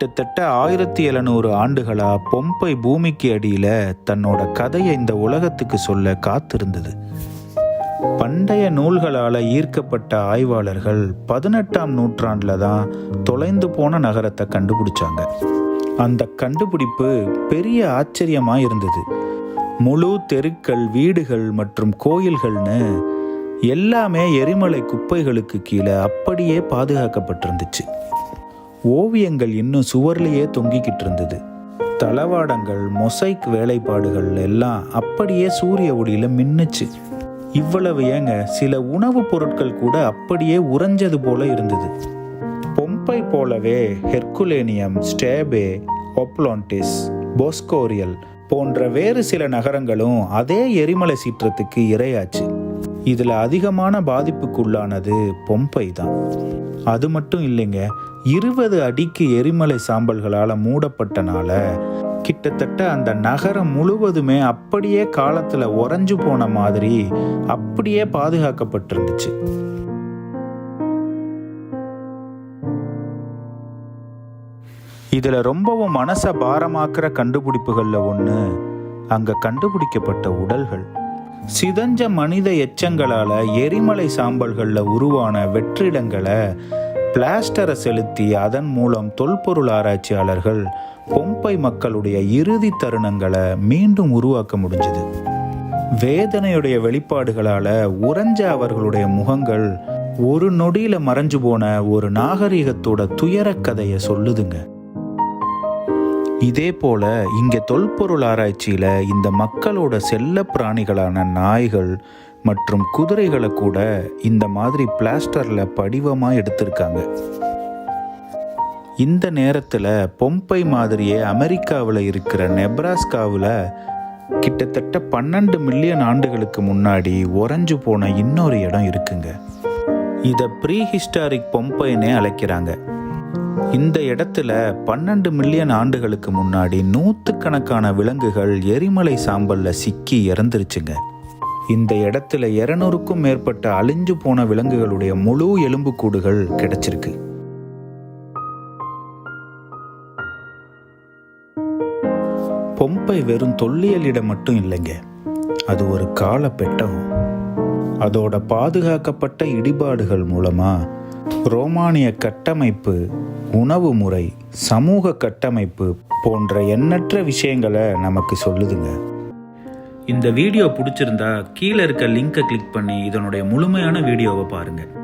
கிட்டத்தட்ட ஆயிரத்தி எழுநூறு ஆண்டுகளா பொம்பை பூமிக்கு அடியில தன்னோட கதையை இந்த உலகத்துக்கு சொல்ல காத்திருந்தது. பண்டைய நூல்களால ஈர்க்கப்பட்ட ஆய்வாளர்கள் பதினெட்டாம் நூற்றாண்டுல தான் தொலைந்து போன நகரத்தை கண்டுபிடிச்சாங்க. அந்த கண்டுபிடிப்பு பெரிய ஆச்சரியமா இருந்தது. முழு தெருக்கள் வீடுகள் மற்றும் கோயில்கள்னு எல்லாமே எரிமலை குப்பைகளுக்கு கீழே அப்படியே பாதுகாக்கப்பட்டிருந்துச்சு. ஓவியங்கள் இன்னும் சுவர்லேயே தொங்கிக்கிட்டு இருந்தது. தளவாடங்கள் மொசைக் வேலைப்பாடுகள் எல்லாம் அப்படியே சூரிய ஒளியில் மின்னுச்சு. இவ்வளவு ஏங்க சில உணவுப் பொருட்கள் கூட அப்படியே உறைஞ்சது போல இருந்தது. பொம்பை போலவே ஹெர்குலேனியம் ஸ்டேபே ஒப்லாண்டிஸ் போஸ்கோரியல் போன்ற வேறு சில நகரங்களும் அதே எரிமலை சீற்றத்துக்கு இரையாச்சு. இதில் அதிகமான பாதிப்புக்குள்ளானது பொம்பை தான் அது மட்டும் இல்லைங்க இருபது அடிக்கு எரிமலை சாம்பல்களால் மூடப்பட்டனால கிட்டத்தட்ட அந்த நகரம் முழுவதுமே அப்படியே காலத்தில் உறைஞ்சு போன மாதிரி அப்படியே பாதுகாக்கப்பட்டிருந்துச்சு. இதில் ரொம்பவும் மனசை பாரமாக்குற கண்டுபிடிப்புகளில் ஒன்று அங்கே கண்டுபிடிக்கப்பட்ட உடல்கள். சிதஞ்ச மனித எச்சங்களால எரிமலை சாம்பல்களில் உருவான வெற்றிடங்களை பிளாஸ்டரை செலுத்தி அதன் மூலம் தொல்பொருள் ஆராய்ச்சியாளர்கள் பொம்பை மக்களுடைய இறுதி தருணங்களை மீண்டும் உருவாக்க முடிஞ்சது. வேதனையுடைய வெளிப்பாடுகளால உறைஞ்ச அவர்களுடைய முகங்கள் ஒரு நொடியில மறைஞ்சு போன ஒரு நாகரிகத்தோட துயரக் கதையை சொல்லுதுங்க. இதே போல இங்க தொல்பொருள் ஆராய்ச்சியில இந்த மக்களோட செல்ல பிராணிகளான நாய்கள் மற்றும் குதிரைகளை கூட இந்த மாதிரி பிளாஸ்டர்ல படிவமா எடுத்திருக்காங்க. இந்த நேரத்தில் பொம்பை மாதிரியே அமெரிக்காவில் இருக்கிற நெப்ராஸ்காவில் கிட்டத்தட்ட பன்னெண்டு மில்லியன் ஆண்டுகளுக்கு முன்னாடி உறைஞ்சு போன இன்னொரு இடம் இருக்குங்க. இதை ப்ரீ ஹிஸ்டாரிக் பொம்பைன்னே அழைக்கிறாங்க. இந்த இடத்துல பன்னெண்டு மில்லியன் ஆண்டுகளுக்கு முன்னாடி நூற்றுக்கணக்கான விலங்குகள் எரிமலை சாம்பல்ல சிக்கி இறந்துருச்சுங்க. இந்த இடத்துல இருநூறுக்கும் மேற்பட்ட அழிஞ்சு போன விலங்குகளுடைய முழு எலும்புக்கூடுகள் கிடைச்சிருக்கு. பொம்பை வெறும் தொல்லியல் இடம் மட்டும் இல்லைங்க. அது ஒரு காலப்பெட்டம் அதோட பாதுகாக்கப்பட்ட இடிபாடுகள் மூலமாக ரோமானிய கட்டமைப்பு உணவு முறை சமூக கட்டமைப்பு போன்ற எண்ணற்ற விஷயங்களை நமக்கு சொல்லுதுங்க. இந்த வீடியோ பிடிச்சிருந்தா கீழே இருக்க லிங்கை கிளிக் பண்ணி இதனுடைய முழுமையான வீடியோவை பாருங்கள்